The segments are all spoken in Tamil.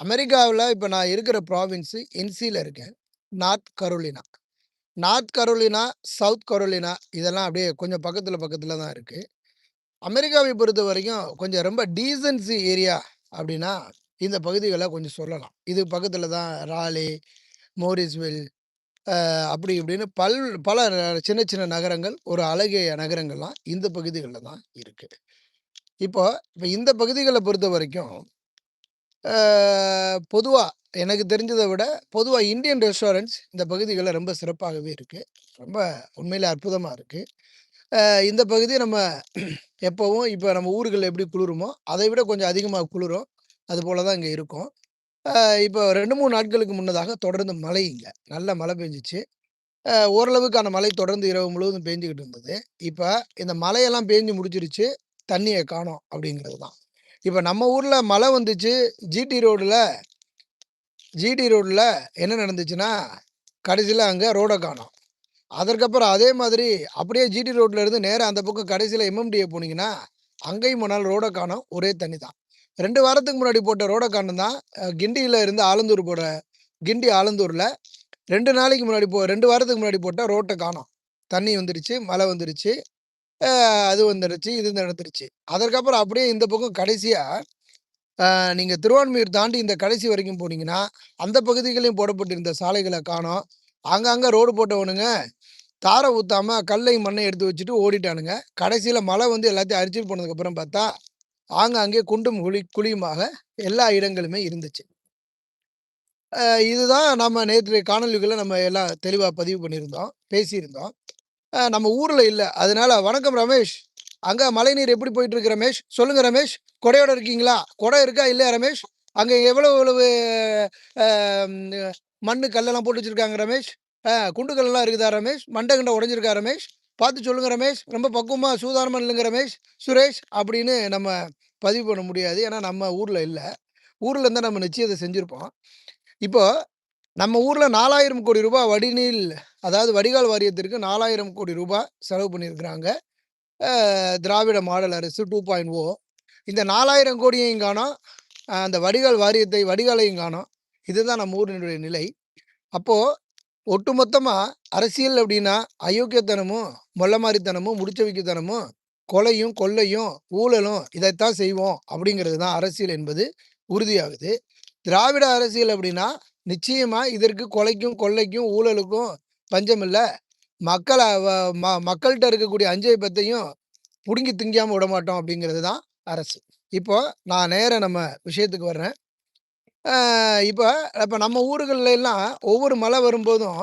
அமெரிக்காவில் இப்போ நான் இருக்கிற ப்ராவின்ஸு என்சியில் இருக்கேன். North Carolina. North Carolina, South Carolina இதெல்லாம் அப்படியே கொஞ்சம் பக்கத்தில் பக்கத்தில் தான் இருக்குது அமெரிக்காவை பொறுத்த வரைக்கும் கொஞ்சம் ரொம்ப டீசன்சி ஏரியா அப்படின்னா, இந்த பகுதிகளை கொஞ்சம் சொல்லலாம். இது பக்கத்தில் தான் ராலி மோரிஸ்வில் அப்படி இப்படின்னு பல் பல சின்ன, சின்ன நகரங்கள், ஒரு அழகிய நகரங்கள்லாம் இந்த பகுதிகளில் தான் இருக்குது இப்போ இப்போ இந்த பகுதிகளை பொறுத்த வரைக்கும் பொதுவாக எனக்கு தெரிஞ்சதை விட, பொதுவாக இந்தியன் ரெஸ்டாரண்ட்ஸ் இந்த பகுதிகளில் ரொம்ப சிறப்பாகவே இருக்குது ரொம்ப உண்மையிலே அற்புதமாக இருக்குது இந்த பகுதி நம்ம எப்போவும் இப்போ நம்ம ஊர்களில் எப்படி குளிருமோ, அதை விட கொஞ்சம் அதிகமாக குளிரும். அதுபோல தான் இங்கே இருக்கும். இப்போ 2, 3 நாட்களுக்கு முன்னதாக தொடர்ந்து மழை இங்கே நல்ல மழை பெஞ்சிச்சு ஓரளவுக்கான மழை தொடர்ந்து இரவு முழுவதும் பெஞ்சிக்கிட்டு இருந்தது. இப்போ இந்த மழையெல்லாம் பேஞ்சு முடிச்சிருச்சு தண்ணியை காணோம் அப்படிங்கிறது தான். இப்போ நம்ம ஊரில் மழை வந்துச்சு. ஜிடி ரோடில் ஜிடி ரோடில் என்ன நடந்துச்சுன்னா, கடைசியில் அங்கே ரோடை காணும் அதற்கப்புறம் அதே மாதிரி அப்படியே ஜிடி ரோட்டில் இருந்து நேராக அந்த பக்கம் கடைசியில் எம்எம்டிஏ போனீங்கன்னா, அங்கேயும் போனாலும் ரோடை காணோம். ஒரே தண்ணி தான். ரெண்டு வாரத்துக்கு முன்னாடி போட்ட ரோடை காணும் தான். கிண்டியில் இருந்து ஆலந்தூர் போகிற கிண்டி ஆலந்தூரில் ரெண்டு நாளைக்கு முன்னாடி போ ரெண்டு வாரத்துக்கு முன்னாடி போட்ட ரோட்டை காணோம். தண்ணி வந்துருச்சு, மழை வந்துருச்சு. அது வந்துடுச்சு இது நடந்துருச்சு. அதற்கப்புறம் அப்படியே இந்த பக்கம் கடைசியாக நீங்கள் திருவான்மையூர் தாண்டி இந்த கடைசி வரைக்கும் போனீங்கன்னா, அந்த பகுதிகளையும் போடப்பட்டிருந்த சாலைகளை காணோம். ஆங்காங்க ரோடு போட்டவனுங்க, தாரை ஊற்றாமல் கல்லையும் மண்ணை எடுத்து வச்சுட்டு ஓடிட்டானுங்க. கடைசியில் மழை வந்து எல்லாத்தையும் அரிச்சிட்டு போனதுக்கப்புறம் பார்த்தா, ஆங்காங்கே குண்டும் குழி குழியுமாக எல்லா இடங்களுமே இருந்துச்சு. இதுதான் நம்ம நேற்று காணொலிகளை நம்ம எல்லாம் தெளிவாக பதிவு பண்ணியிருந்தோம். பேசியிருந்தோம். நம்ம ஊர்ல இல்ல. அதனால வணக்கம் ரமேஷ். அங்க மழைநீர் எப்படி போயிட்டு இருக்கு ரமேஷ்? சொல்லுங்க ரமேஷ். கொடையோட இருக்கீங்களா? கொடை இருக்கா இல்லையா ரமேஷ்? அங்க எவ்வளவு எவ்வளவு மண்ணு, கல்லெல்லாம் போட்டு வச்சிருக்காங்க ரமேஷ்? அ குண்டு இருக்குதா ரமேஷ்? மண்டை கண்டை உடஞ்சிருக்கா ரமேஷ்? பார்த்து சொல்லுங்க ரமேஷ். ரொம்ப பக்குவமா சூதானமா இல்லைங்க ரமேஷ். சுரேஷ் அப்படின்னு நம்ம பதிவு பண்ண முடியாது. ஏன்னா நம்ம ஊர்ல இல்ல. ஊர்ல இருந்தா நம்ம நிச்சயத்தை செஞ்சுருப்போம் செஞ்சிருப்போம். இப்போ நம்ம ஊர்ல ரூ. 4000 வடிநீர் அதாவது வடிகால் வாரியத்திற்கு நாலாயிரம் கோடி ரூபாய் செலவு பண்ணியிருக்கிறாங்க. திராவிட மாடல் அரசு 2.0 இந்த 4000 காணோம். அந்த வடிகால் வாரியத்தை வடிகாலையும் காணோம். இதுதான் நம்ம ஊரினுடைய நிலை. அப்போது ஒட்டுமொத்தமாக அரசியல் அப்படின்னா, அயோக்கியத்தனமும், மொல்லமாரித்தனமும் முடிச்ச வைக்கத்தனமும் கொலையும், கொள்ளையும், ஊழலும் இதைத்தான் செய்வோம் அப்படிங்கிறது தான் அரசியல் என்பது உறுதியாகுது. திராவிட அரசியல் அப்படின்னா, நிச்சயமாக இதற்கு கொலைக்கும், கொள்ளைக்கும், ஊழலுக்கும் பஞ்சம் மக்களை ம மக்கள்கிட்ட இருக்கக்கூடிய அஞ்சை பத்தையும் திங்காமல் விட விடமாட்டோம் அப்படிங்கிறது தான் அரசு. இப்போ நான் நேராக நம்ம விஷயத்துக்கு வர்றேன். இப்போ இப்போ நம்ம ஊர்கள்ல எல்லாம் ஒவ்வொரு மழை வரும்போதும்,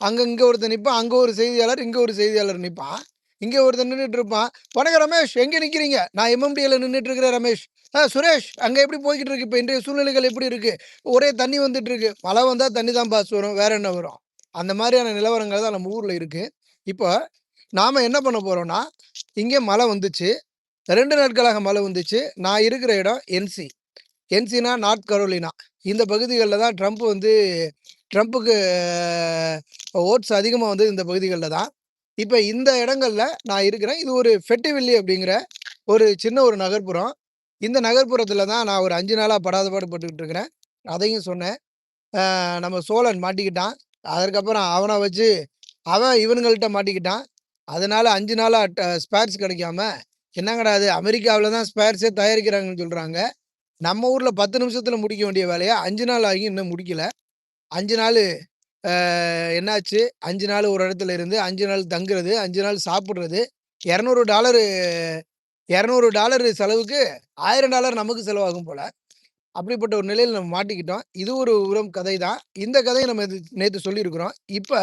அங்கே இங்கே ஒருத்தன் நிற்பான் அங்கே ஒரு செய்தியாளர், இங்கே ஒரு செய்தியாளர் நிற்பான் இங்கே ஒருத்தர் நின்றுட்டு இருப்பான். "வணக்கம் ரமேஷ் எங்கே நிற்கிறீங்க "நான் எம்எம்டியில் நின்றுட்டு இருக்கிறேன் ரமேஷ்." ஆ சுரேஷ் அங்கே எப்படி போய்கிட்டு இருக்கு? இப்போ இன்றைய சூழ்நிலைகள் எப்படி இருக்குது "ஒரே தண்ணி வந்துட்டு இருக்கு." "மழை வந்தால் தண்ணி தான் பாஸ் வரும். வேற என்ன வரும்?" அந்த மாதிரியான நிலவரங்கள் தான் நம்ம ஊரில் இருக்குது இப்போ நாம் என்ன பண்ண போகிறோன்னா இங்கே மழை வந்துச்சு. ரெண்டு நாட்களாக மழை வந்துச்சு. நான் இருக்கிற இடம் என்சி. என்சினா north Carolina. இந்த பகுதிகளில் தான் ட்ரம்ப் வந்து ட்ரம்ப்புக்கு ஓட்ஸ் அதிகமாக வந்தது இந்த பகுதிகளில் தான். இப்போ இந்த இடங்கள்ல நான் இருக்கிறேன். இது ஒரு ஃபெட்டிவில்லி அப்படிங்கிற ஒரு சின்ன ஒரு நகர்ப்புறம். இந்த நகர்ப்புறத்தில் தான் நான் ஒரு அஞ்சு நாளாக படாத பாடு பட்டுக்கிட்டு இருக்கிறேன். அதையும் சொன்னேன். நம்ம சோழன் மாட்டிக்கிட்டான். அதற்கப்புறம் அவனை வச்சு அவன் இவனுங்கள்ட்ட மாட்டிக்கிட்டான். அதனால அஞ்சு நாளாக ஸ்பேர்ஸ் கிடைக்காம, என்ன கிடையாது அமெரிக்காவில் தான் ஸ்பேர்ஸே தயாரிக்கிறாங்கன்னு சொல்கிறாங்க நம்ம ஊரில் பத்து நிமிஷத்தில் முடிக்க வேண்டிய வேலையை அஞ்சு நாள் ஆகி இன்னும் முடிக்கல. அஞ்சு நாள் என்னாச்சு? அஞ்சு நாள் ஒரு இடத்துல இருந்து, அஞ்சு நாள் தங்குறது, அஞ்சு நாள் சாப்பிட்றது இரநூறு டாலரு இரநூறு டாலரு செலவுக்கு $1000 நமக்கு செலவாகும் போல் அப்படிப்பட்ட ஒரு நிலையில் நம்ம மாட்டிக்கிட்டோம். இது ஒரு உரம் கதை தான். இந்த கதையை நம்ம நேற்று சொல்லியிருக்கிறோம். இப்போ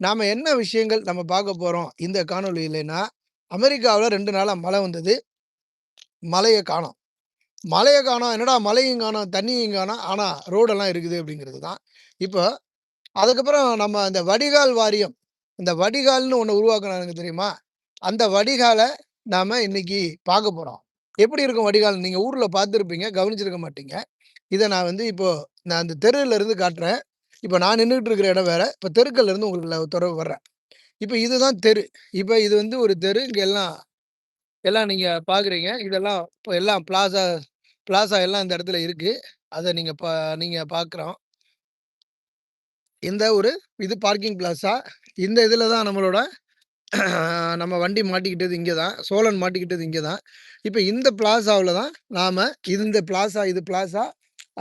நாம் என்ன விஷயங்கள் நம்ம பார்க்க போகிறோம் இந்த காணொளி இல்லைன்னா அமெரிக்காவில் ரெண்டு நாளாக மழை வந்தது. மலையை காணோம். மலையை காணோம். என்னடா மழையும் காணோம், தண்ணியும் காணோம். ஆனால் ரோடெல்லாம் இருக்குது அப்படிங்கிறது தான். இப்போ அதுக்கப்புறம் நம்ம அந்த வடிகால் வாரியம். இந்த வடிகால்னு ஒன்று உருவாக்குனானுங்க தெரியுமா? அந்த வடிகாலை நாம் இன்னைக்கு பார்க்க போகிறோம் எப்படி இருக்கும் வடிகால்? நீங்கள் ஊரில் பார்த்துருப்பீங்க கவனிச்சிருக்க மாட்டீங்க. இதை நான் வந்து இப்போது நான் அந்த தெருவிலேருந்து காட்டுறேன். இப்போ நான் நின்னுட்டு இருக்கிற இடம் வேறு இப்போ தெருக்கள்லேருந்து உங்களுக்கு தொடர்பு வர்றேன். இப்போ இதுதான் தெரு. இப்போ இது வந்து ஒரு தெரு. இங்கே எல்லாம் எல்லாம் நீங்கள் பார்க்குறீங்க. இதெல்லாம் இப்போ எல்லாம் பிளாசா பிளாசா எல்லாம் இந்த இடத்துல இருக்குது அதை நீங்கள் பா நீங்கள் பார்க்குறோம். இந்த ஒரு இது பார்க்கிங் பிளாசா. இந்த இதில் தான் நம்மளோட நம்ம வண்டி மாட்டிக்கிட்டது இங்கே தான். சோழன் மாட்டிக்கிட்டது இங்கே தான். இப்போ இந்த பிளாசாவில் தான் நாம் இந்த பிளாசா இது பிளாசா.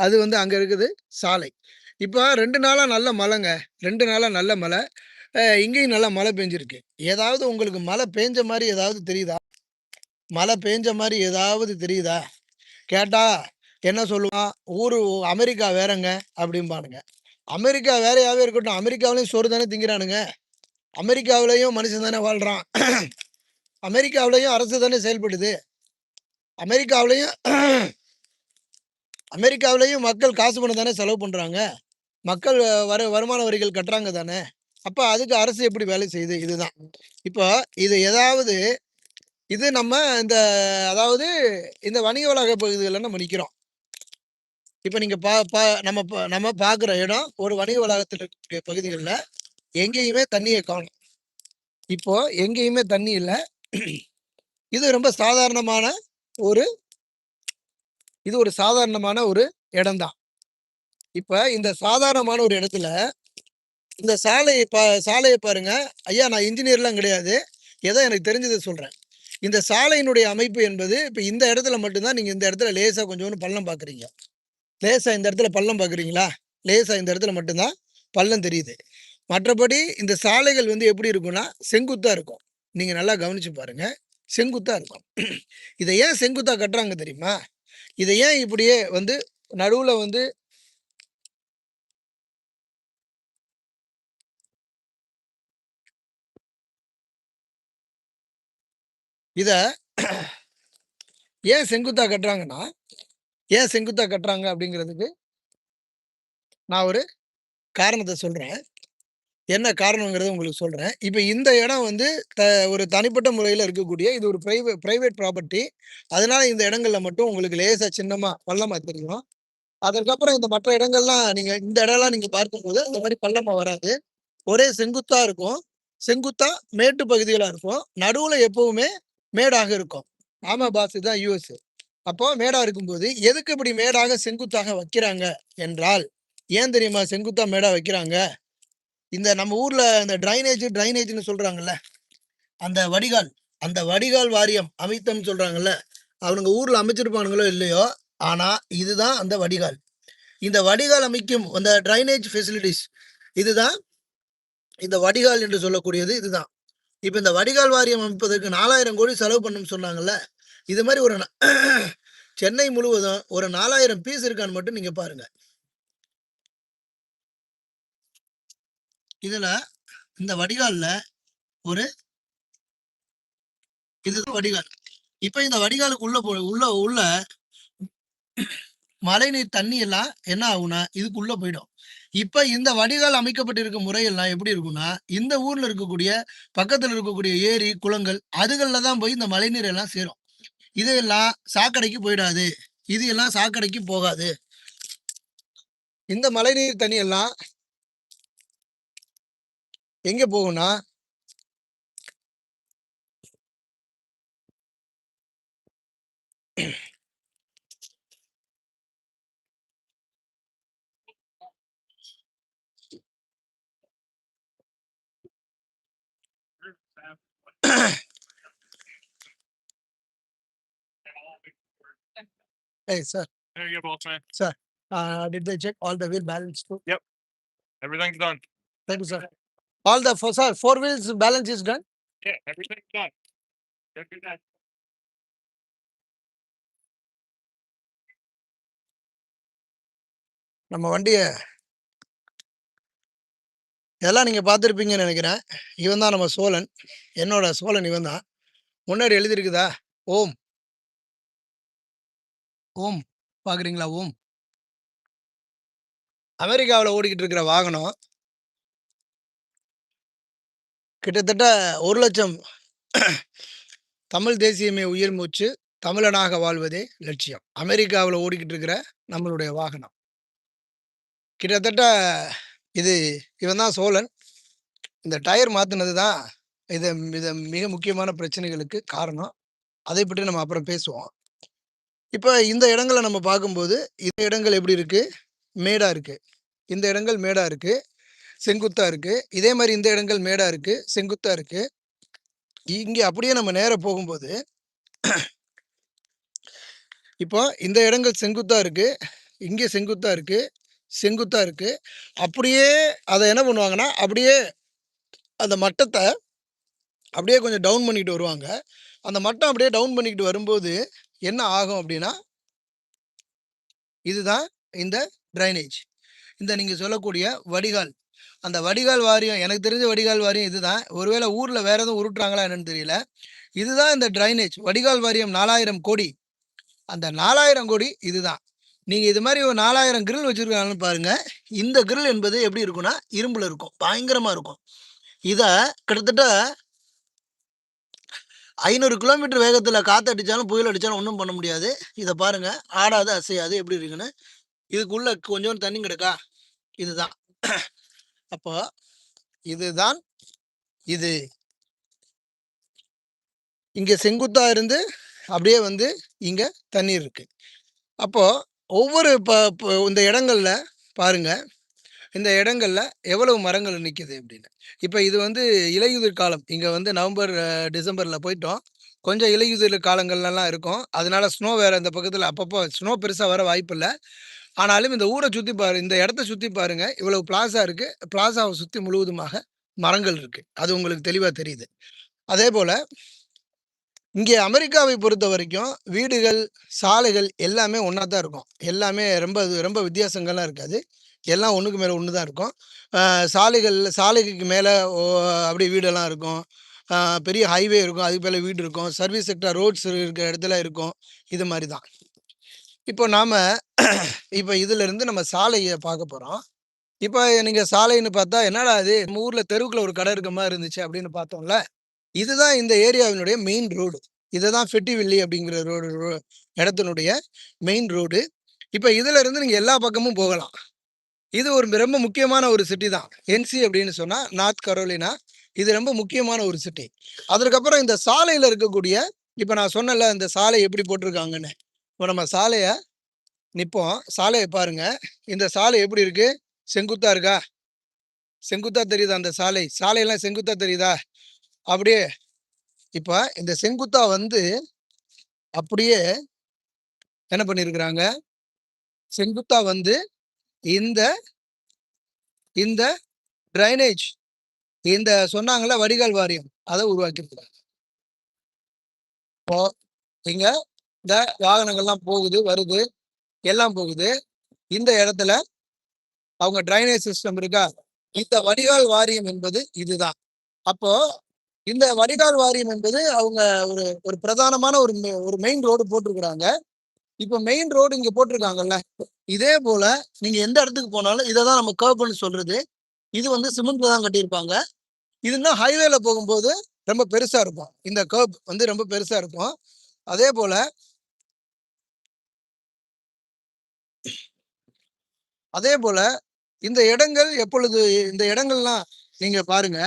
அது வந்து அங்கே இருக்குது சாலை. இப்போ ரெண்டு நாளாக நல்ல மழைங்க. ரெண்டு நாளாக நல்ல மழை. இங்கேயும் நல்லா மழை பெஞ்சிருக்கு. ஏதாவது உங்களுக்கு மழை பெஞ்ச மாதிரி ஏதாவது தெரியுதா? மழை பேஞ்ச மாதிரி ஏதாவது தெரியுதா? கேட்டால் என்ன சொல்லுவான்? ஊர் அமெரிக்கா வேறங்க அப்படிம்பானுங்க. அமெரிக்கா வேறையாவே இருக்கட்டும். அமெரிக்காவிலையும் சோறு தானே திங்கிறானுங்க. அமெரிக்காவிலையும் மனுஷன் தானே வாழ்கிறான் அமெரிக்காவிலையும் அரசு தானே செயல்படுது. அமெரிக்காவிலையும் அமெரிக்காவிலையும் மக்கள் காசு பணம் தானே செலவு பண்ணுறாங்க மக்கள் வர வருமான வரிகள் கட்டுறாங்க தானே. அப்போ அதுக்கு அரசு எப்படி வேலை செய்யுது? இதுதான். இப்போ இது ஏதாவது இது நம்ம இந்த அதாவது இந்த வணிக வளாக பகுதிகளில் நம்ம நிற்கிறோம் இப்போ நீங்கள் பா பா நம்ம நம்ம பார்க்குற இடம் ஒரு வணிக வளாகத்தில் இருக்கக்கூடிய பகுதிகளில் எங்கேயுமே தண்ணியை காணும் இப்போ எங்கேயுமே தண்ணி இல்லை இது ரொம்ப சாதாரணமான ஒரு இது ஒரு சாதாரணமான ஒரு இடம்தான் இப்போ இந்த சாதாரணமான ஒரு இடத்துல இந்த சாலை பா சாலையை பாருங்க. ஐயா நான் இன்ஜினியர்லாம் கிடையாது. ஏதோ எனக்கு தெரிஞ்சதை சொல்கிறேன் இந்த சாலையினுடைய அமைப்பு என்பது இப்போ இந்த இடத்துல மட்டும்தான் நீங்கள் இந்த இடத்துல லேசாக கொஞ்சோண்டு பள்ளம் பார்க்குறீங்க. லேசாக இந்த இடத்துல பள்ளம் பார்க்குறீங்களா? லேசாக இந்த இடத்துல மட்டும்தான் பள்ளம் தெரியுது. மற்றபடி இந்த சாலைகள் வந்து எப்படி இருக்கும்னா, செங்குத்தா இருக்கும். நீங்க நல்லா கவனிச்சு பாருங்க. செங்குத்தா இருக்கும். இதை ஏன் செங்குத்தா கட்டுறாங்க தெரியுமா? இதை ஏன் இப்படியே வந்து நடுவுல வந்து இத ஏன் செங்குத்தா கட்டுறாங்கன்னா, ஏன் செங்குத்தா கட்டுறாங்க அப்படிங்கிறதுக்கு நான் ஒரு காரணத்தை சொல்றேன். என்ன காரணங்கிறது உங்களுக்கு சொல்கிறேன் இப்போ இந்த இடம் வந்து த ஒரு தனிப்பட்ட முறையில் இருக்கக்கூடிய இது ஒரு ப்ரைவே ப்ரைவேட் ப்ராப்பர்ட்டி. அதனால இந்த இடங்களில் மட்டும் உங்களுக்கு லேசாக சின்னமாக பள்ளமாக தெரியும். அதற்கப்புறம் இந்த மற்ற இடங்கள்லாம் நீங்கள் இந்த இடம்லாம் நீங்கள் பார்க்கும்போது இந்த மாதிரி பள்ளமாக வராது. ஒரே செங்குத்தாக இருக்கும். செங்குத்தாக மேட்டு பகுதிகளாக இருக்கும். நடுவில் எப்பவுமே மேடாக இருக்கும். ஆமா பாஸ் தான் யூஎஸ் அப்போ மேடாக இருக்கும்போது எதுக்கு இப்படி மேடாக செங்குத்தாக வைக்கிறாங்க என்றால், ஏன் தெரியுமா செங்குத்தா மேடா வைக்கிறாங்க? இந்த நம்ம ஊர்ல இந்த ட்ரைனேஜ் டிரைனேஜ்னு சொல்றாங்கல்ல. அந்த வடிகால் அந்த வடிகால் வாரியம் அமைத்தம்னு சொல்றாங்கல்ல. அவனுங்க ஊர்ல அமைச்சிருப்பானுங்களோ இல்லையோ, ஆனா இதுதான் அந்த வடிகால். இந்த வடிகால் அமைக்கும் அந்த ட்ரைனேஜ் ஃபெசிலிட்டிஸ் இதுதான் இந்த வடிகால் என்று சொல்லக்கூடியது இதுதான். இப்போ இந்த வடிகால் வாரியம் அமைப்பதற்கு 4000 கோடி செலவு பண்ணணும்னு சொன்னாங்கல்ல. இது மாதிரி ஒரு ந சென்னை முழுவதும் ஒரு 4000 பீஸ் இருக்கான்னு மட்டும் நீங்க பாருங்க. இதுல இந்த வடிகால்ல ஒரு இதுதான் வடிகால். இப்ப இந்த வடிகாலுக்கு உள்ள போ உள்ள உள்ள மழைநீர் தண்ணி எல்லாம் என்ன ஆகும்னா, இதுக்குள்ள போயிடும். இப்ப இந்த வடிகால் அமைக்கப்பட்டிருக்க முறையெல்லாம் எப்படி இருக்கும்னா, இந்த ஊர்ல இருக்கக்கூடிய பக்கத்துல இருக்கக்கூடிய ஏரி, குளங்கள் அதுகள்ல தான் போய் இந்த மழைநீர் எல்லாம் சேரும். இதெல்லாம் சாக்கடைக்கு போயிடாது. இது எல்லாம் சாக்கடைக்கு போகாது. இந்த மழைநீர் தண்ணி எல்லாம் எங்க போகும்னா Hey, sir. There you go, boss man. Uh, did they check all the wheel balance too? Everything's done. Thank you, sir. All the four, sir, four wheels balance is done? Yeah, everything's done. Good, good. நம்ம வண்டிய இதெல்லாம் நீங்க பார்த்திருப்பீங்கன்னு நெனைக்கிறேன். இவன் தான் நம்ம சோழன். என்னோட சோழன் இவன் தான். முன்னாடி எழுதியிருக்குதா? ஓம். ஓம். பார்க்குறீங்களா? ஓம். அமெரிக்காவுல ஓடிக்கிட்டு இருக்கிற வாகனம். கிட்டத்தட்ட ஒரு லட்சம் தமிழ் தேசியமே உயிர் மூச்சு. தமிழனாக வாழ்வதே லட்சியம். அமெரிக்காவில் ஓடிக்கிட்டு இருக்கிற நம்மளுடைய வாகனம். கிட்டத்தட்ட இது இவன் தான் சோழன். இந்த டயர் மாற்றினது தான் இது இது மிக முக்கியமான பிரச்சனைகளுக்கு காரணம். அதை பற்றி நம்ம அப்புறம் பேசுவோம். இப்போ இந்த இடங்களை நம்ம பார்க்கும்போது, இந்த இடங்கள் எப்படி இருக்குது மேடாக இருக்குது இந்த இடங்கள் மேடாக இருக்குது செங்குத்தா இருக்கு. இதே மாதிரி இந்த இடங்கள் மேடா இருக்கு. செங்குத்தா இருக்கு. இங்க அப்படியே நம்ம நேராக போகும்போது இப்போ இந்த இடங்கள் செங்குத்தா இருக்கு. இங்கே செங்குத்தா இருக்கு. செங்குத்தா இருக்கு. அப்படியே அதை என்ன பண்ணுவாங்கன்னா, அப்படியே அந்த மட்டத்தை அப்படியே கொஞ்சம் டவுன் பண்ணிக்கிட்டு வருவாங்க. அந்த மட்டம் அப்படியே டவுன் பண்ணிக்கிட்டு வரும்போது, என்ன ஆகும் அப்படின்னா இதுதான் இந்த ட்ரைனேஜ். இந்த நீங்கள் சொல்லக்கூடிய வடிகால். அந்த வடிகால் வாரியம் எனக்கு தெரிஞ்ச வடிகால் வாரியம் இதுதான். ஒருவேளை ஊர்ல வேற எதுவும் உருட்டுறாங்களா என்னன்னு தெரியல. இதுதான் இந்த ட்ரைனேஜ். வடிகால் வாரியம் 4000 கோடி. அந்த 4000 கோடி இதுதான். நீங்க இது மாதிரி ஒரு 4000 கிரில் வச்சிருக்காங்கன்னு பாருங்க. இந்த கிரில் என்பது எப்படி இருக்கும்னா, இரும்புல இருக்கும். பயங்கரமா இருக்கும். இத கிட்டத்தட்ட ஐநூறு கிலோமீட்டர் வேகத்தில் காற்று அடித்தாலும் புயல் அடித்தாலும் ஒன்றும் பண்ண முடியாது. இதை பாருங்கள் ஆடாது, அசையாது எப்படி இருக்குன்னு. இதுக்குள்ளே கொஞ்சோண்டு தண்ணி கிடக்கா? இதுதான். அப்போ இதுதான் இது. இங்கே செங்குத்தாக இருந்து அப்படியே வந்து இங்கே தண்ணீர் இருக்குது அப்போது ஒவ்வொரு ப இந்த இடங்கள்ல பாருங்க. இந்த இடங்கள்ல எவ்வளவு மரங்கள் நிற்கிது அப்படின்னு. இப்போ இது வந்து இலையுதிர் காலம். இங்கே வந்து நவம்பர், டிசம்பரில் போயிட்டோம். கொஞ்சம் இலையுதிர் காலங்கள்லலாம் இருக்கும். அதனால ஸ்னோ வேறு இந்த பக்கத்தில் அப்பப்போ ஸ்னோ பெருசாக வர வாய்ப்பில்ல. ஆனாலும் இந்த ஊரை சுற்றி பாரு இந்த இடத்த சுற்றி பாருங்க. இவ்வளவு பிளாசா இருக்கு. பிளாசாவை சுற்றி முழுவதுமாக மரங்கள் இருக்கு. அது உங்களுக்கு தெளிவாக தெரியுது. அதே போல் இங்கே அமெரிக்காவை பொறுத்த வரைக்கும் வீடுகள், சாலைகள் எல்லாமே ஒன்றா தான் இருக்கும். எல்லாமே ரொம்ப ரொம்ப வித்தியாசங்கள்லாம் இருக்காது. எல்லாம் ஒன்றுக்கு மேலே ஒன்று தான் இருக்கும். சாலைகள் சாலைக்கு மேலே ஓ அப்படியே வீடெல்லாம் இருக்கும். பெரிய ஹைவே இருக்கும். அதுக்கு மேலே வீடு இருக்கும். சர்வீஸ் செக்டார் ரோட்ஸ் இருக்கிற இடத்துல இருக்கும். இது மாதிரி தான். இப்போ நாம் இப்போ இதுல இருந்து நம்ம சாலையை பார்க்க போறோம். இப்போ நீங்க சாலைன்னு பார்த்தா, என்னடா இது நம்ம ஊர்ல தெருவுக்குள்ள ஒரு கடை இருக்க மாதிரி இருந்துச்சு அப்படின்னு பார்த்தோம்ல. இதுதான் இந்த ஏரியாவினுடைய மெயின் ரோடு. இதுதான் ஃபெட்டிவில்லி அப்படிங்கிற ரோடு இடத்தினுடைய மெயின் ரோடு. இப்போ இதுல இருந்து நீங்க எல்லா பக்கமும் போகலாம். இது ஒரு ரொம்ப முக்கியமான ஒரு சிட்டி தான். என்சி அப்படின்னு சொன்னா நார்த் கரோலினா. இது ரொம்ப முக்கியமான ஒரு சிட்டி. அதற்கப்புறம் இந்த சாலையில இருக்கக்கூடிய இப்ப நான் சொன்னல இந்த சாலை எப்படி போட்டிருக்காங்கன்னு. இப்போ நம்ம சாலையை நிற்போம் சாலையை பாருங்கள் இந்த சாலை எப்படி இருக்குது செங்குத்தாக இருக்கா? செங்குத்தா தெரியுதா அந்த சாலை? சாலையெல்லாம் செங்குத்தாக தெரியுதா? அப்படியே இப்போ இந்த செங்குத்தா வந்து அப்படியே என்ன பண்ணியிருக்கிறாங்க? செங்குத்தா வந்து இந்த இந்த ட்ரைனேஜ் இந்த சொன்னாங்களே வடிகால் வாரியம். அதை உருவாக்கியிருக்கிறாங்க. இப்போ இங்கே இந்த வாகனங்கள்லாம் போகுது, வருது. எல்லாம் போகுது. இந்த இடத்துல அவங்க ட்ரைனேஜ் சிஸ்டம் இருக்கா? இந்த வடிகால் வாரியம் என்பது இதுதான். அப்போ இந்த வடிகால் வாரியம் என்பது அவங்க ஒரு ஒரு பிரதானமான ஒரு ஒரு மெயின் ரோடு போட்டிருக்கிறாங்க. இப்ப மெயின் ரோடு இங்க போட்டிருக்காங்கல்ல. இதே போல நீங்க எந்த இடத்துக்கு போனாலும் இதை தான் நம்ம கர்ப்ன்னு சொல்றது. இது வந்து சிமெண்ட்ல தான் கட்டியிருப்பாங்க. இதுனா ஹைவேல போகும்போது ரொம்ப பெருசா இருக்கும். இந்த கர்ப் வந்து ரொம்ப பெருசா இருக்கும். அதே போல அதேபோல அதேபோல இந்த இடங்கள் எப்பொழுது இந்த இடங்கள்லாம் நீங்க பாருங்க.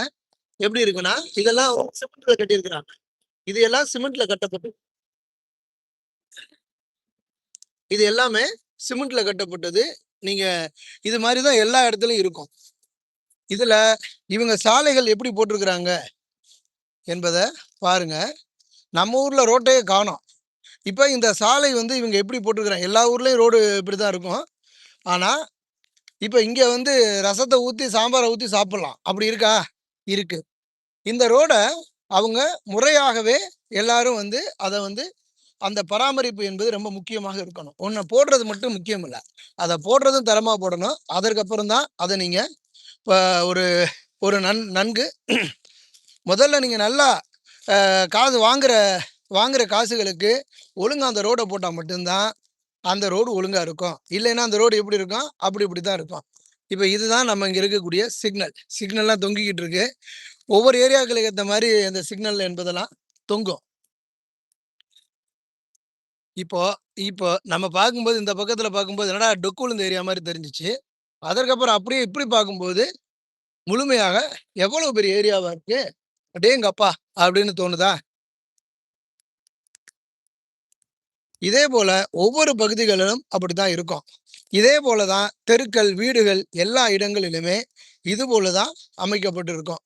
எப்படி இருக்குன்னா, இதெல்லாம் சிமெண்ட்ல கட்டியிருக்கிறாங்க. இது எல்லாம் சிமெண்ட்ல கட்டப்பட்டது. இது எல்லாமே சிமெண்ட்ல கட்டப்பட்டது. நீங்க இது மாரி தான் எல்லா இடத்துலயும் இருக்கும். இதுல இவங்க சாலைகள் எப்படி போட்டிருக்கிறாங்க? என்பத பாருங்க. நம்ம ஊர்ல ரோட்டையே காணோம். இப்போ இந்த சாலை வந்து இவங்க எப்படி போட்டிருக்கிறாங்க? எல்லா ஊர்லேயும் ரோடு இப்படி தான் இருக்கும். ஆனால் இப்போ இங்கே வந்து ரசத்தை ஊற்றி சாம்பாரை ஊற்றி சாப்பிட்லாம் அப்படி இருக்கா? இருக்குது இந்த ரோடை அவங்க முறையாகவே எல்லாரும் வந்து அதை வந்து அந்த பராமரிப்பு என்பது ரொம்ப முக்கியமாக இருக்கணும். ஒன்று போடுறது மட்டும் முக்கியம் இல்லை அதை போடுறதும் தரமாக போடணும். அதற்கப்புறம் தான் நீங்கள் இப்போ ஒரு ஒரு நன் நன்கு முதல்ல நீங்கள் நல்லா காது வாங்குகிற வாங்குற காசுகளுக்கு ஒழுங்காக அந்த ரோடை போட்டால் மட்டும்தான் அந்த ரோடு ஒழுங்காக இருக்கும். இல்லைன்னா அந்த ரோடு எப்படி இருக்கும்? அப்படி இப்படி தான் இருக்கும். இப்போ இதுதான் நம்ம இங்கே இருக்கக்கூடிய சிக்னல். சிக்னல்லாம் தொங்கிக்கிட்டு இருக்கு. ஒவ்வொரு ஏரியாக்களுக்கு ஏற்ற மாதிரி அந்த சிக்னல் என்பதெல்லாம் தொங்கும். இப்போ இப்போ நம்ம பார்க்கும்போது இந்த பக்கத்தில் பார்க்கும்போது என்னடா டொக்கு விழுந்த ஏரியா மாதிரி தெரிஞ்சிச்சு அதற்கப்புறம் அப்படியே இப்படி பார்க்கும்போது, முழுமையாக எவ்வளவு பெரிய ஏரியாவாக இருக்கு. அடேங்கப்பா! அப்படின்னு தோணுதா? இதே போல ஒவ்வொரு பகுதிகளிலும் அப்படிதான் இருக்கும். இதே போலதான் தெருக்கள் வீடுகள் எல்லா இடங்களிலுமே இது போலதான் அமைக்கப்பட்டிருக்கும்.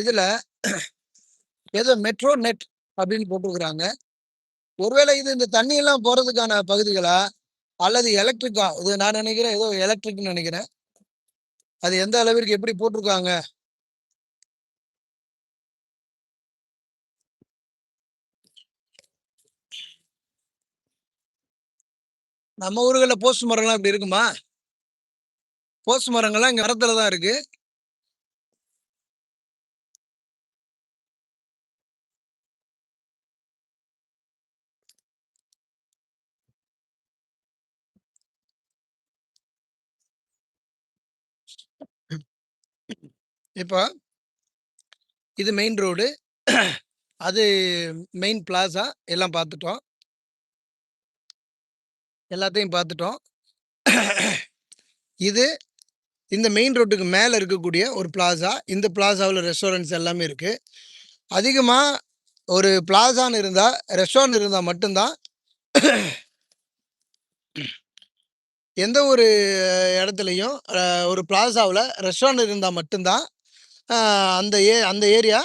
இதுல ஏதோ மெட்ரோ நெட் அப்படின்னு போட்டிருக்கிறாங்க. ஒருவேளை இது இந்த தண்ணி எல்லாம் போறதுக்கான பகுதிகளா? அல்லது எலக்ட்ரிக்கா இது நான் நினைக்கிறேன் ஏதோ எலக்ட்ரிக்னு நினைக்கிறேன். அது எந்த அளவிற்கு எப்படி போட்டிருக்காங்க? நம்ம ஊர்களில் போஸ்ட் மரங்கள்லாம் இப்படி இருக்குமா? போஸ்ட் மரங்கள்லாம் இங்கே மரத்தில் தான் இருக்குது இப்போ இது மெயின் ரோடு அது மெயின் பிளாசா எல்லாம் பார்த்துட்டோம் எல்லாத்தையும் பார்த்துட்டோம் இது இந்த மெயின் ரோட்டுக்கு மேலே இருக்கக்கூடிய ஒரு பிளாசா இந்த பிளாசாவில் ரெஸ்டாரண்ட்ஸ் எல்லாமே இருக்குது அதிகமாக ஒரு பிளாசான்னு இருந்தால் ரெஸ்டாரண்ட் இருந்தால் மட்டும்தான் எந்த ஒரு இடத்துலையும் ஒரு பிளாசாவில் ரெஸ்டாரண்ட் இருந்தால் மட்டும்தான் அந்த ஏ அந்த ஏரியா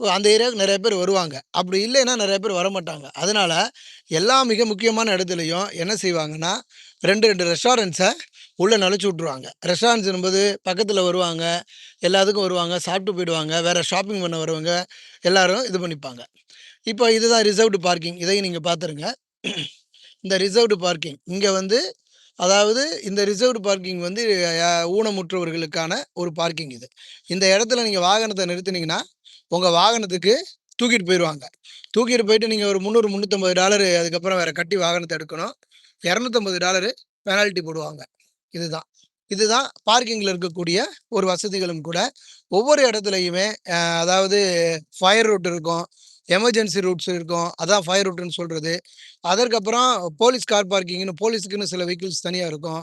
அந்த ஏரியாவுக்கு நிறைய பேர் வருவாங்க. அப்படி இல்லைன்னா நிறைய பேர் வரமாட்டாங்க. அதனால் எல்லா மிக முக்கியமான இடத்துலையும் என்ன செய்வாங்கன்னா ரெண்டு ரெண்டு ரெஸ்டாரண்ட்ஸை உள்ளே நுழைச்சி விட்ருவாங்க ரெஸ்டாரண்ட்ஸ் என்பது பக்கத்தில் வருவாங்க எல்லாத்துக்கும் வருவாங்க சாப்பிட்டு போயிடுவாங்க வேறு ஷாப்பிங் பண்ண வருவாங்க எல்லோரும் இது பண்ணிப்பாங்க. இப்போ இதுதான் ரிசர்வ்டு பார்க்கிங் இதையும் நீங்கள் பார்த்துருங்க. இந்த ரிசர்வ்டு பார்க்கிங் இங்கே வந்து அதாவது இந்த ரிசர்வ்டு பார்க்கிங் வந்து ஊனமுற்றவர்களுக்கான ஒரு பார்க்கிங் இது. இந்த இடத்துல நீங்கள் வாகனத்தை நிறுத்தினீங்கன்னா உங்கள் வாகனத்துக்கு தூக்கிட்டு போயிடுவாங்க தூக்கிட்டு போயிட்டு நீங்கள் ஒரு முந்நூறு முந்நூற்றம்பது டாலரு அதுக்கப்புறம் வேறு கட்டி வாகனத்தை எடுக்கணும். இரநூத்தம்பது டாலரு பெனால்ட்டி போடுவாங்க. இதுதான். இதுதான் பார்க்கிங்கில் இருக்கக்கூடிய ஒரு வசதிகளும் கூட. ஒவ்வொரு இடத்துலையுமே அதாவது ஃபயர் ரூட் இருக்கும். எமர்ஜென்சி ரூட்ஸ் இருக்கும். அதான் ஃபயர் ரூட்னு சொல்கிறது அதற்கப்புறம் போலீஸ் கார் பார்க்கிங்னு போலீஸுக்குன்னு சில வெஹிக்கிள்ஸ் தனியாக இருக்கும்.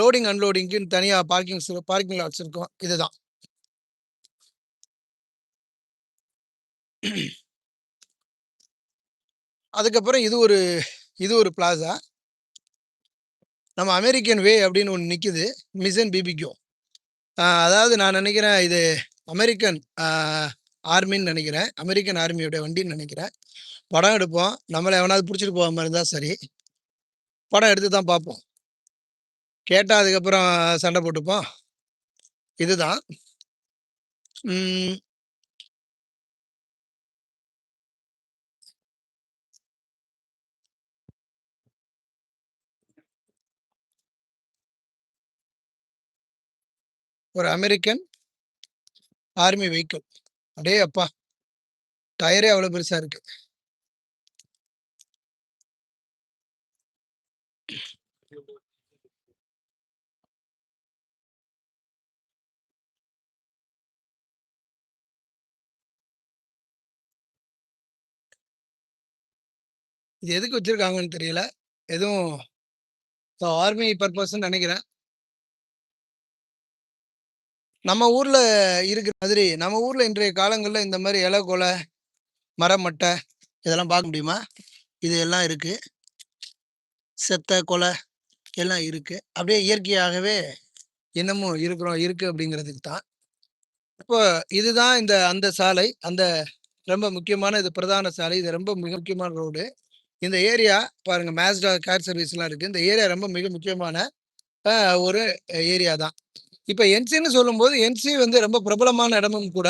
லோடிங் அன்லோடிங்க்குன்னு தனியாக பார்க்கிங்ஸ் பார்க்கிங் லாட்ஸ் இருக்கும். இதுதான். அதுக்கப்புறம் இது ஒரு இது ஒரு பிளாசா நம்ம அமெரிக்கன் வே அப்படின்னு ஒன்று நிற்குது மிசன் பிபிக்யூ அதாவது நான் நினைக்கிறேன் இது அமெரிக்கன் ஆர்மின்னு நினைக்கிறேன். அமெரிக்கன் ஆர்மியோட வண்டின்னு நினைக்கிறேன். படம் எடுப்போம். நம்மளை எவனாவது பிடிச்சிட்டு போகாம இருந்தால் சரி. படம் எடுத்து தான் பார்ப்போம். கேட்டால் அதுக்கப்புறம் சண்டை போட்டுப்போம். இதுதான். ஒரு அமெரிக்கன் ஆர்மி வெஹிக்கிள் அடே அப்பா டயரே அவ்வளோ பெருசாக இருக்கு. இது எதுக்கு வச்சிருக்காங்கன்னு தெரியல. எதுவும் ஆர்மி பர்பஸ்ன்னு நினைக்கிறேன். நம்ம ஊர்ல இருக்கிற மாதிரி நம்ம ஊர்ல இன்றைய காலங்கள்ல இந்த மாதிரி இலை கொலை மரமட்டை இதெல்லாம் பார்க்க முடியுமா? இது எல்லாம் இருக்கு. செத்த கொலை எல்லாம் இருக்கு. அப்படியே இயற்கையாகவே இன்னமும் இருக்கிறோம் இருக்கு அப்படிங்கிறதுக்கு தான். இப்போ இதுதான் இந்த அந்த சாலை அந்த ரொம்ப முக்கியமான இது பிரதான சாலை. இது ரொம்ப மிக முக்கியமான ரோடு. இந்த ஏரியா பாருங்க மேஸ்டா கார் சர்வீஸ்லாம் இருக்கு. இந்த ஏரியா ரொம்ப மிக முக்கியமான ஒரு ஏரியா தான். இப்போ என்சின்னு சொல்லும்போது என்சி வந்து ரொம்ப பிரபலமான இடமும் கூட.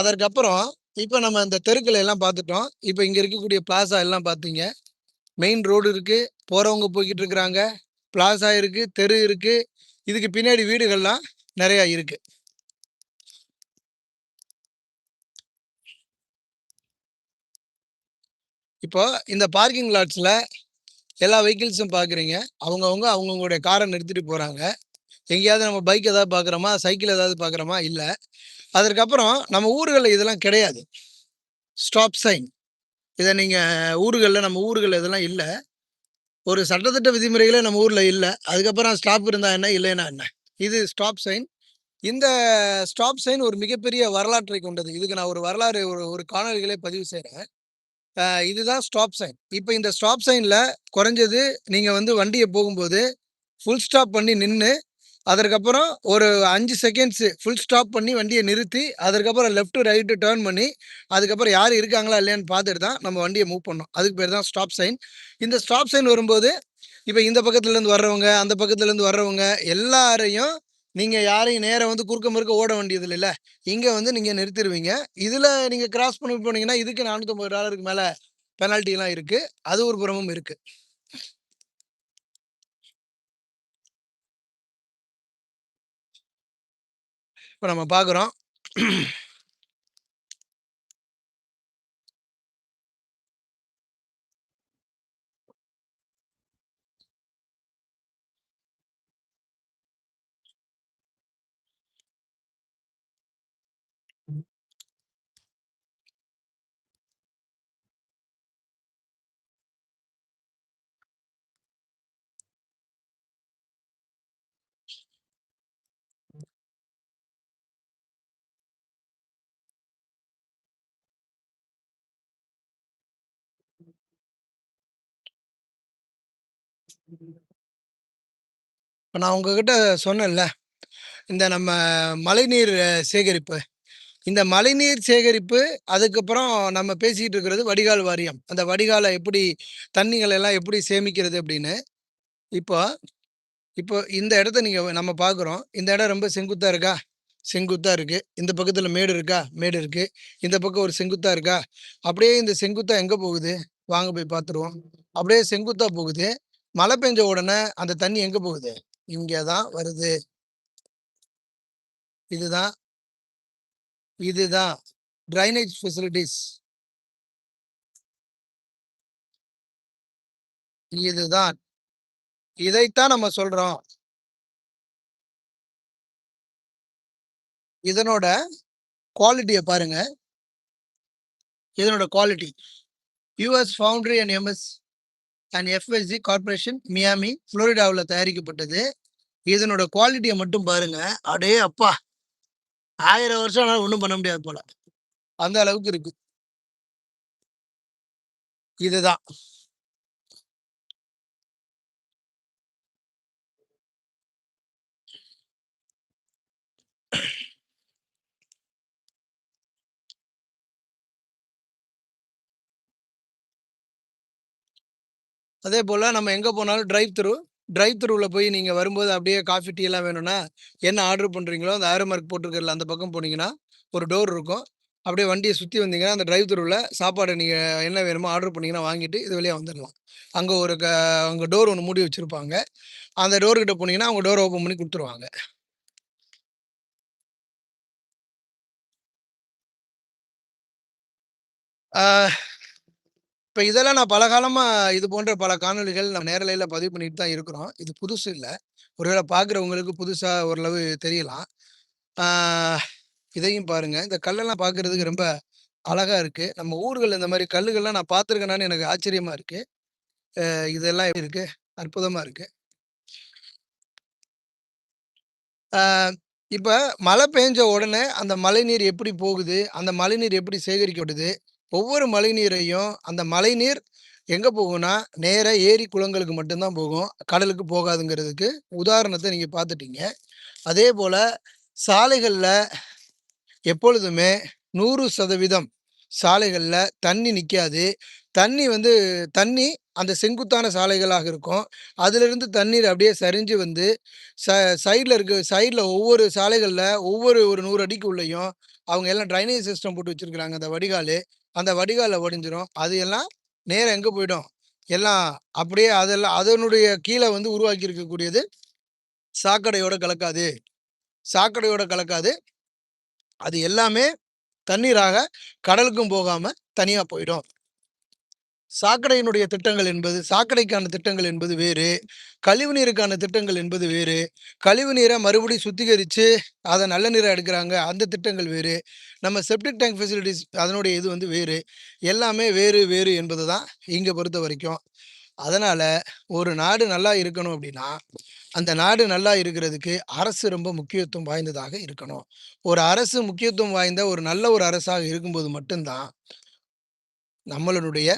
அதற்கப்புறம் இப்போ நம்ம இந்த தெருக்களை எல்லாம் பார்த்துட்டோம். இப்போ இங்க இருக்கக்கூடிய பிளாசா எல்லாம் பார்த்தீங்க. மெயின் ரோடு இருக்கு. போறவங்க போய்கிட்டு இருக்கிறாங்க. பிளாசா இருக்கு தெரு இருக்கு. இதுக்கு பின்னாடி வீடுகள்லாம் நிறைய இருக்கு. இப்போ இந்த பார்க்கிங் லாட்ஸில் எல்லா வெஹிக்கிள்ஸும் பார்க்குறீங்க. அவங்கவுங்க அவங்கவுங்களுடைய காரை நிறுத்திட்டு போகிறாங்க எங்கேயாவது நம்ம பைக் ஏதாவது பார்க்குறோமா? சைக்கிள் ஏதாவது பார்க்குறோமா? இல்லை. அதற்கப்புறம் நம்ம ஊர்களில் இதெல்லாம் கிடையாது. Stop sign. இதை நீங்கள் ஊர்களில் நம்ம ஊர்களில் இதெல்லாம் இல்லை. ஒரு சட்டத்திட்ட விதிமுறைகளே நம்ம ஊரில் இல்லை. அதுக்கப்புறம் ஸ்டாப் இருந்தால் என்ன? இல்லைன்னா என்ன? இது ஸ்டாப் சைன். இந்த ஸ்டாப் சைன் ஒரு மிகப்பெரிய வரலாற்றை கொண்டது. இதுக்கு நான் ஒரு வரலாறு ஒரு ஒரு காணொலிகளே பதிவு செய்கிறேன். இதுதான் ஸ்டாப் சைன். இப்போ இந்த ஸ்டாப் சைனில் குறைஞ்சது நீங்கள் வந்து வண்டியை போகும்போது ஃபுல் ஸ்டாப் பண்ணி நின்று அதற்கப்புறம் ஒரு அஞ்சு செகண்ட்ஸு ஃபுல் ஸ்டாப் பண்ணி வண்டியை நிறுத்தி அதற்கப்புறம் லெஃப்ட் ரைட்டு டேர்ன் பண்ணி அதுக்கப்புறம் யார் இருக்காங்களா இல்லையான்னு பார்த்துட்டு தான் நம்ம வண்டியை மூவ் பண்ணோம். அதுக்கு பேர் தான் ஸ்டாப் சைன் இந்த ஸ்டாப் சைன் வரும்போது இப்போ இந்த பக்கத்துலேருந்து வர்றவங்க அந்த பக்கத்துலேருந்து வர்றவங்க எல்லாரையும் நீங்கள் யாரையும் நேராக வந்து குறுக்க முறுக்க ஓட வேண்டியது இல்லை இங்கே வந்து நீங்கள் நிறுத்திடுவீங்க இதில் நீங்கள் கிராஸ் பண்ணி போனீங்கன்னா இதுக்கு நானூற்றம்பது டாலருக்கு மேலே பெனால்ட்டிலாம் இருக்குது அது ஒரு புறமும் இருக்குது இப்போ நம்ம பார்க்குறோம் இப்போ நான் உங்ககிட்ட சொன்னேன்ல இந்த நம்ம மழைநீர் சேகரிப்பு. இந்த மழைநீர் சேகரிப்பு அதுக்கப்புறம் நம்ம பேசிகிட்டு இருக்கிறது வடிகால் வாரியம். அந்த வடிகாலை எப்படி தண்ணிகளை எல்லாம் எப்படி சேமிக்கிறது அப்படின்னு. இப்போ இப்போ இந்த இடத்த நீங்கள் நம்ம பார்க்குறோம் இந்த இடம் ரொம்ப செங்குத்தாக இருக்கா? செங்குத்தாக இருக்குது இந்த பக்கத்தில் மேடு இருக்கா? மேடு இருக்குது இந்த பக்கம் ஒரு செங்குத்தாக இருக்கா? அப்படியே இந்த செங்குத்தா எங்கே போகுது? வாங்க போய் பார்த்துருவோம் அப்படியே செங்குத்தா போகுது. மழை பெஞ்ச உடனே அந்த தண்ணி எங்கே போகுது? இங்கே தான் வருது. இதுதான் இதுதான். ட்ரைனேஜ் ஃபெசிலிட்டிஸ் இதுதான். இதைத்தான் நம்ம சொல்றோம். இதனோட குவாலிட்டியை பாருங்க. இதனோட quality US foundry and M S and F S C corporation Miami புளோரிடாவில் தயாரிக்கப்பட்டது. இதனோட குவாலிட்டியை மட்டும் பாருங்க. அடே அப்பா ஆயிரம் வருஷம் ஆனாலும் ஒன்றும் பண்ண முடியாது போல. அந்த அளவுக்கு இருக்கு. இதுதான். அதே போல் நம்ம எங்கே போனாலும் டிரைவ் த்ரூ டிரைவ் த்ரூவில் போய் நீங்கள் வரும்போது அப்படியே காஃபி டீ எல்லாம் வேணும்னா என்ன ஆர்டர் பண்ணுறீங்களோ அந்த ஆரோ மார்க் போட்டிருக்கல அந்த பக்கம் போனீங்கன்னா ஒரு டோர் இருக்கும். அப்படியே வண்டியை சுற்றி வந்தீங்கன்னா அந்த டிரைவ் த்ரூவில் சாப்பாடு நீங்கள் என்ன வேணுமோ ஆர்டர் பண்ணிங்கன்னா வாங்கிட்டு இது வழியாக வந்துடலாம் அங்கே ஒரு க அங்கே டோர் ஒன்று மூடி வச்சுருப்பாங்க. அந்த டோர்கிட்ட போனீங்கன்னா அவங்க டோர் ஓப்பன் பண்ணி கொடுத்துருவாங்க. இப்போ இதெல்லாம் நான் பல காலமாக இது போன்ற பல காணொலிகள் நம்ம நேரலையில் பதிவு பண்ணிட்டு தான் இருக்கிறோம். இது புதுசு இல்லை. ஒருவேளை பார்க்குறவங்களுக்கு புதுசாக ஓரளவு தெரியலாம். இதையும் பாருங்க. இந்த கல்லெல்லாம் பார்க்குறதுக்கு ரொம்ப அழகா இருக்கு. நம்ம ஊர்கள் இந்த மாதிரி கல்லுகள்லாம் நான் பார்த்துருக்கேனான்னு எனக்கு ஆச்சரியமா இருக்கு. இதெல்லாம் எப்படி இருக்கு? அற்புதமா இருக்கு. இப்போ மழை பெஞ்ச உடனே அந்த மழைநீர் எப்படி போகுது? அந்த மழைநீர் எப்படி சேகரிக்கப்படுது ஒவ்வொரு மழை நீரையும் அந்த மழைநீர் எங்கே போகும்னா நேராக ஏரி குளங்களுக்கு மட்டும்தான் போகும். கடலுக்கு போகாதுங்கிறதுக்கு உதாரணத்தை நீங்கள் பார்த்துட்டீங்க. அதே போல் சாலைகளில் எப்பொழுதுமே நூறு சதவீதம் சாலைகளில் தண்ணி நிற்காது தண்ணி வந்து தண்ணி அந்த செங்குத்தான சாலைகளாக இருக்கும். அதிலிருந்து தண்ணீர் அப்படியே சரிஞ்சு வந்து ச சைடில் இருக்க சைடில் ஒவ்வொரு சாலைகளில் ஒவ்வொரு ஒரு நூறு அடிக்கு உள்ளேயும் அவங்க எல்லாம் ட்ரைனேஜ் சிஸ்டம் போட்டு வச்சுருக்குறாங்க அந்த வடிகால். அந்த வடிகாலில் ஒடிஞ்சிரும். அது எல்லாம் நேரம் எங்கே போயிடும்? எல்லாம் அப்படியே அதெல்லாம் அதனுடைய கீழே வந்து உருவாக்கி இருக்கக்கூடியது சாக்கடையோட கலக்காது. சாக்கடையோட கலக்காது. அது எல்லாமே தண்ணீராக கடலுக்கும் போகாமல் தனியாக போயிடும். சாக்கடையினுடைய திட்டங்கள் என்பது சாக்கடைக்கான திட்டங்கள் என்பது வேறு. கழிவுநீருக்கான திட்டங்கள் என்பது வேறு. கழிவு நீரை மறுபடியும் சுத்திகரித்து அதை நல்ல நீராக எடுக்கிறாங்க அந்த திட்டங்கள் வேறு. நம்ம செப்டிக் டேங்க் ஃபெசிலிட்டிஸ் அதனுடைய இது வந்து வேறு. எல்லாமே வேறு, வேறு என்பது தான் இங்கே பொறுத்த வரைக்கும் அதனால் ஒரு நாடு நல்லா இருக்கணும் அப்படின்னா அந்த நாடு நல்லா இருக்கிறதுக்கு அரசு ரொம்ப முக்கியத்துவம் வாய்ந்ததாக இருக்கணும். ஒரு அரசு முக்கியத்துவம் வாய்ந்த ஒரு நல்ல ஒரு அரசாக இருக்கும்போது மட்டும்தான் நம்மளுடைய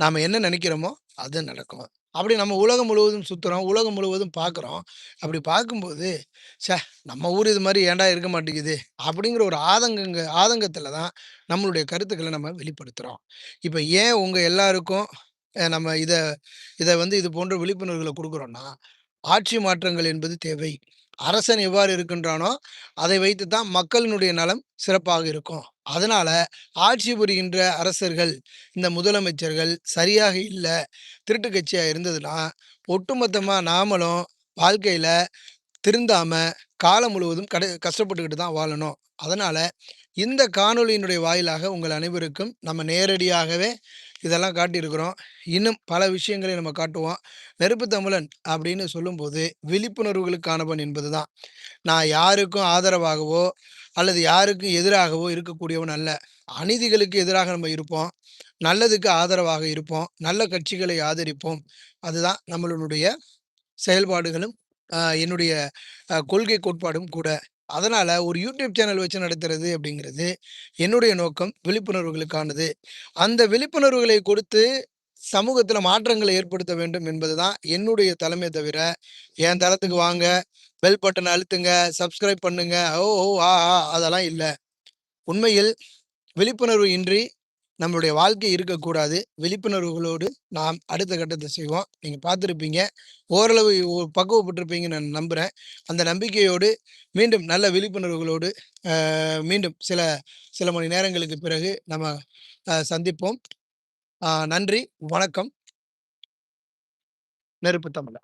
நாம் என்ன நினைக்கிறோமோ அது நடக்கும். அப்படி நம்ம உலகம் முழுவதும் சுற்றுறோம் உலகம் முழுவதும் பார்க்குறோம். அப்படி பார்க்கும்போது, சே நம்ம ஊர் இது மாதிரி ஏன்டா இருக்க மாட்டேங்குது? அப்படிங்கிற ஒரு ஆதங்கங்க ஆதங்கத்தில் தான் நம்மளுடைய கருத்துக்களை நம்ம வெளிப்படுத்துகிறோம் இப்போ ஏன் உங்கள் எல்லாருக்கும் நம்ம இதை இதை வந்து இது போன்ற விழிப்புணர்வுகளை கொடுக்குறோன்னா ஆட்சி மாற்றங்கள் என்பது தேவை. அரசன் எவ்வாறு இருக்கின்றானோ, அதை வைத்து தான் மக்களினுடைய நலம் சிறப்பாக இருக்கும். அதனால் ஆட்சி புரிகின்ற அரசர்கள், இந்த முதலமைச்சர்கள் சரியாக இல்லை திருட்டு கட்சியாக இருந்ததுன்னா, ஒட்டுமொத்தமாக நாமளும் வாழ்க்கையில் திருந்தாமல் காலம் முழுவதும் கட கஷ்டப்பட்டுக்கிட்டு தான் வாழணும். அதனால் இந்த காணொலியினுடைய வாயிலாக உங்கள் அனைவருக்கும் நம்ம நேரடியாகவே இதெல்லாம் காட்டியிருக்கிறோம். இன்னும் பல விஷயங்களை நம்ம காட்டுவோம். நெருப்பு தமிழன் அப்படின்னு சொல்லும்போது, விழிப்புணர்வுகளுக்கானவன் என்பது தான். நான் யாருக்கும் ஆதரவாகவோ, அல்லது யாருக்கும் எதிராகவோ இருக்கக்கூடியவன் அல்ல. அநீதிகளுக்கு எதிராக நம்ம இருப்போம். நல்லதுக்கு ஆதரவாக இருப்போம். நல்ல கட்சிகளை ஆதரிப்போம். அதுதான் நம்மளுடைய செயல்பாடுகளும், என்னுடைய கொள்கை கோட்பாடும் கூட. அதனால் ஒரு யூடியூப் சேனல் வச்சு நடத்துறது அப்படிங்கிறது, என்னுடைய நோக்கம் விழிப்புணர்வுகளுக்கானது. அந்த விழிப்புணர்வுகளை கொடுத்து சமூகத்துல மாற்றங்களை ஏற்படுத்த வேண்டும் என்பது தான் என்னுடைய தலைமை தவிர, என் தளத்துக்கு வாங்க, பெல் பட்டன அழுத்துங்க, சப்ஸ்கிரைப் பண்ணுங்க, ஓ, ஓ, ஆ, ஆ அதெல்லாம் இல்லை உண்மையில் விழிப்புணர்வு இன்றி நம்மளுடைய வாழ்க்கை இருக்கக்கூடாது. விழிப்புணர்வுகளோடு நாம் அடுத்த கட்டத்தை செய்வோம். நீங்கள் பார்த்துருப்பீங்க ஓரளவு பக்குவப்பட்டிருப்பீங்கன்னு நான் நம்புகிறேன் அந்த நம்பிக்கையோடு மீண்டும் நல்ல விழிப்புணர்வுகளோடு மீண்டும் சில சில மணி நேரங்களுக்கு பிறகு நம்ம சந்திப்போம். நன்றி, வணக்கம். நெருப்பு தமிழா.